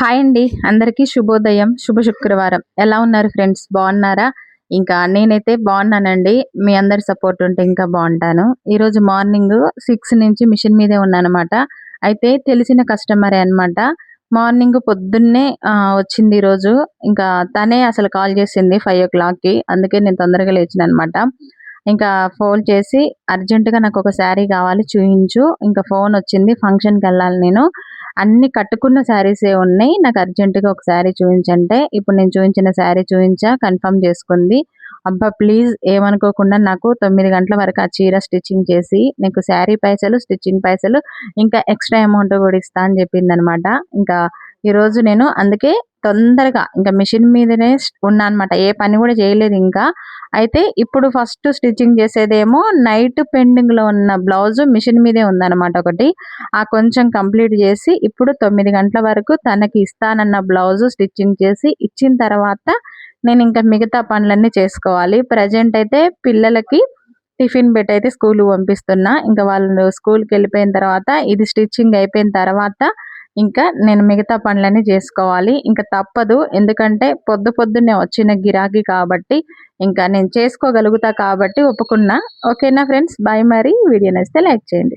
Hi అండి. అందరికీ శుభోదయం శుభ శుక్రవారం. ఎలా ఉన్నారు ఫ్రెండ్స్? బాగున్నారా? ఇంకా నేనైతే బాగున్నానండి. మీ అందరి సపోర్ట్ ఉంటే ఇంకా బాగుంటాను. ఈరోజు మార్నింగ్ సిక్స్ నుంచి మిషన్ మీదే ఉన్నానమాట. అయితే తెలిసిన కస్టమరే అనమాట మార్నింగ్ పొద్దున్నే వచ్చింది ఈరోజు. ఇంకా తనే అసలు కాల్ చేసింది ఫైవ్ ఓ క్లాక్కి. అందుకే నేను తొందరగా లేచిన అనమాట ఇంకా ఫోన్ చేసి అర్జెంటుగా నాకు ఒక శారీ కావాలి చూయించు. ఇంకా ఫోన్ వచ్చింది ఫంక్షన్కి వెళ్ళాలి నేను. అన్ని కట్టుకున్న శారీసే ఉన్నాయి. నాకు అర్జెంటుగా ఒక శారీ చూపించంటే ఇప్పుడు నేను చూపించిన శారీ చూపించా కన్ఫర్మ్ చేసుకుంది. అబ్బా ప్లీజ్ ఏమనుకోకుండా నాకు తొమ్మిది గంటల వరకు ఆ చీర స్టిచ్చింగ్ చేసి నీకు శారీ పైసలు స్టిచ్చింగ్ పైసలు ఇంకా ఎక్స్ట్రా అమౌంట్ కూడా ఇస్తా అని చెప్పింది అనమాట ఇంకా ఈరోజు నేను అందుకే తొందరగా ఇంకా మిషన్ మీదనే ఉన్నా అనమాట ఏ పని కూడా చేయలేదు ఇంకా. అయితే ఇప్పుడు ఫస్ట్ స్టిచ్చింగ్ చేసేదేమో నైట్ పెండింగ్లో ఉన్న బ్లౌజ్ మిషన్ మీదే ఉందన్నమాట ఒకటి. ఆ కొంచెం కంప్లీట్ చేసి ఇప్పుడు తొమ్మిది గంటల వరకు తనకి ఇస్తానన్న బ్లౌజ్ స్టిచ్చింగ్ చేసి ఇచ్చిన తర్వాత నేను ఇంకా మిగతా పనులన్నీ చేసుకోవాలి. ప్రజెంట్ అయితే పిల్లలకి టిఫిన్ పెట్టి అయితే స్కూల్ పంపిస్తున్నా. ఇంకా వాళ్ళు స్కూల్కి వెళ్ళిపోయిన తర్వాత ఇది స్టిచ్చింగ్ అయిపోయిన తర్వాత ఇంకా నేను మిగతా పనులన్నీ చేసుకోవాలి. ఇంకా తప్పదు. ఎందుకంటే పొద్దు పొద్దున్నే వచ్చిన గిరాకీ కాబట్టి ఇంకా నేను చేసుకోగలుగుతా కాబట్టి ఒప్పుకున్నా. ఓకేనా ఫ్రెండ్స్? బాయ్ మరి. వీడియో నచ్చితే లైక్ చేయండి.